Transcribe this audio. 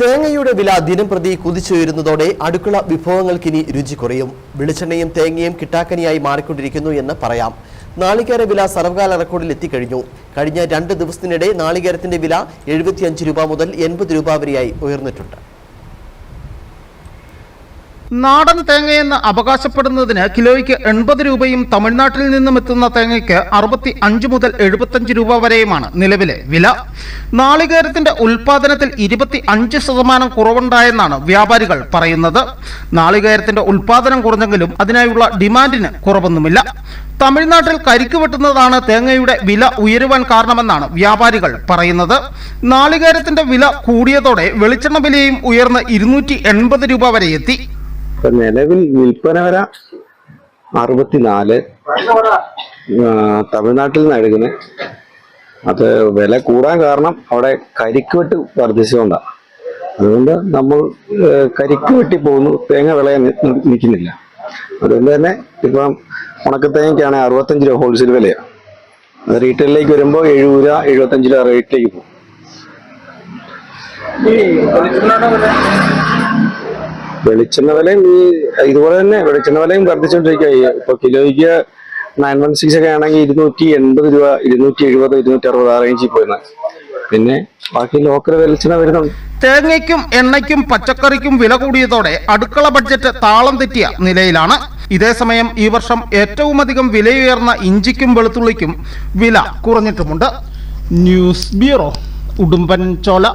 തേങ്ങയുടെ വില ദിനം പ്രതി കുതിച്ചുയരുന്നതോടെ അടുക്കള വിഭവങ്ങൾക്കിനി രുചി കുറയും. വെളിച്ചെണ്ണയും തേങ്ങയും കിട്ടാക്കനിയായി മാറിക്കൊണ്ടിരിക്കുന്നു എന്ന് പറയാം. നാളികേര വില സർവകാല റെക്കോർഡിൽ എത്തിക്കഴിഞ്ഞു. കഴിഞ്ഞ രണ്ട് ദിവസത്തിനിടെ നാളികേരത്തിന്റെ വില എഴുപത്തിയഞ്ച് രൂപ മുതൽ എൺപത് രൂപ വരെയായി ഉയർന്നിട്ടുണ്ട്. നാടൻ തേങ്ങയെന്ന് അവകാശപ്പെടുന്നതിന് കിലോയ്ക്ക് എൺപത് രൂപയും തമിഴ്നാട്ടിൽ നിന്നും എത്തുന്ന തേങ്ങയ്ക്ക് അറുപത്തി അഞ്ച് മുതൽ എഴുപത്തഞ്ച് രൂപ വരെയുമാണ് നിലവിലെ വില. നാളികേരത്തിന്റെ ഉൽപാദനത്തിൽ ഇരുപത്തി അഞ്ച് ശതമാനം കുറവുണ്ടായെന്നാണ് വ്യാപാരികൾ പറയുന്നത്. നാളികേരത്തിന്റെ ഉൽപാദനം കുറഞ്ഞെങ്കിലും അതിനായുള്ള ഡിമാൻഡിന് കുറവൊന്നുമില്ല. തമിഴ്നാട്ടിൽ കരിക്ക് വെട്ടുന്നതാണ് തേങ്ങയുടെ വില ഉയരുവാൻ കാരണമെന്നാണ് വ്യാപാരികൾ പറയുന്നത്. നാളികേരത്തിന്റെ വില കൂടിയതോടെ വെളിച്ചെണ്ണ വിലയും ഉയർന്ന് ഇരുന്നൂറ്റി രൂപ വരെ എത്തി. ഇപ്പൊ നിലവിൽ വിൽപ്പന വര അറുപത്തിനാല് തമിഴ്നാട്ടിൽ നിന്ന് എടുക്കുന്നത് അത് വില കൂടാൻ കാരണം അവിടെ കരിക്ക് വെട്ട് വർദ്ധിച്ചുകൊണ്ടാണ് അതുകൊണ്ട് നമ്മൾ കരിക്ക് വെട്ടി പോകുന്നു. തേങ്ങ വിളയാൻ നിൽക്കുന്നില്ല. അതുകൊണ്ട് തന്നെ ഇപ്പം ഉണക്കത്തേങ്ങയ്ക്കാണെങ്കിൽ അറുപത്തഞ്ച് രൂപ ഹോൾസെയിൽ വിലയാണ് അത് റീറ്റെയിലേക്ക് വരുമ്പോൾ എഴുപത് രൂപ എഴുപത്തഞ്ച് രൂപ റേറ്റിലേക്ക് പോകും. വെളിച്ചെണ്ണ വിലയും ഈ ഇതുപോലെ തന്നെ വെളിച്ചെണ്ണ വിലയും വർദ്ധിച്ചുകൊണ്ടിരിക്കുക ഇപ്പൊ കിലോയ്ക്ക് നയൻ വൺ സിക്സ് ഒക്കെ ആണെങ്കിൽ ഇരുന്നൂറ്റി എൺപത് രൂപ ഇരുന്നൂറ്റി എഴുപത് ഇരുന്നൂറ്റി അറുപത് ആ റേഞ്ചിൽ പോയിരുന്നത് പിന്നെ ബാക്കി ലോക്കൽ വെളിച്ചെണ്ണ വരുന്നുണ്ട് തേങ്ങയ്ക്കും എണ്ണയ്ക്കും പച്ചക്കറിക്കും വില കൂടിയതോടെ അടുക്കള ബഡ്ജറ്റ് താളം തെറ്റിയ നിലയിലാണ്. ഇതേസമയം ഈ വർഷം ഏറ്റവും അധികം വിലയുയർന്ന ഇഞ്ചിക്കും വെളുത്തുള്ളിക്കും വില കുറഞ്ഞിട്ടുമുണ്ട്. ന്യൂസ് ബ്യൂറോ ഉടുമ്പൻ ചോല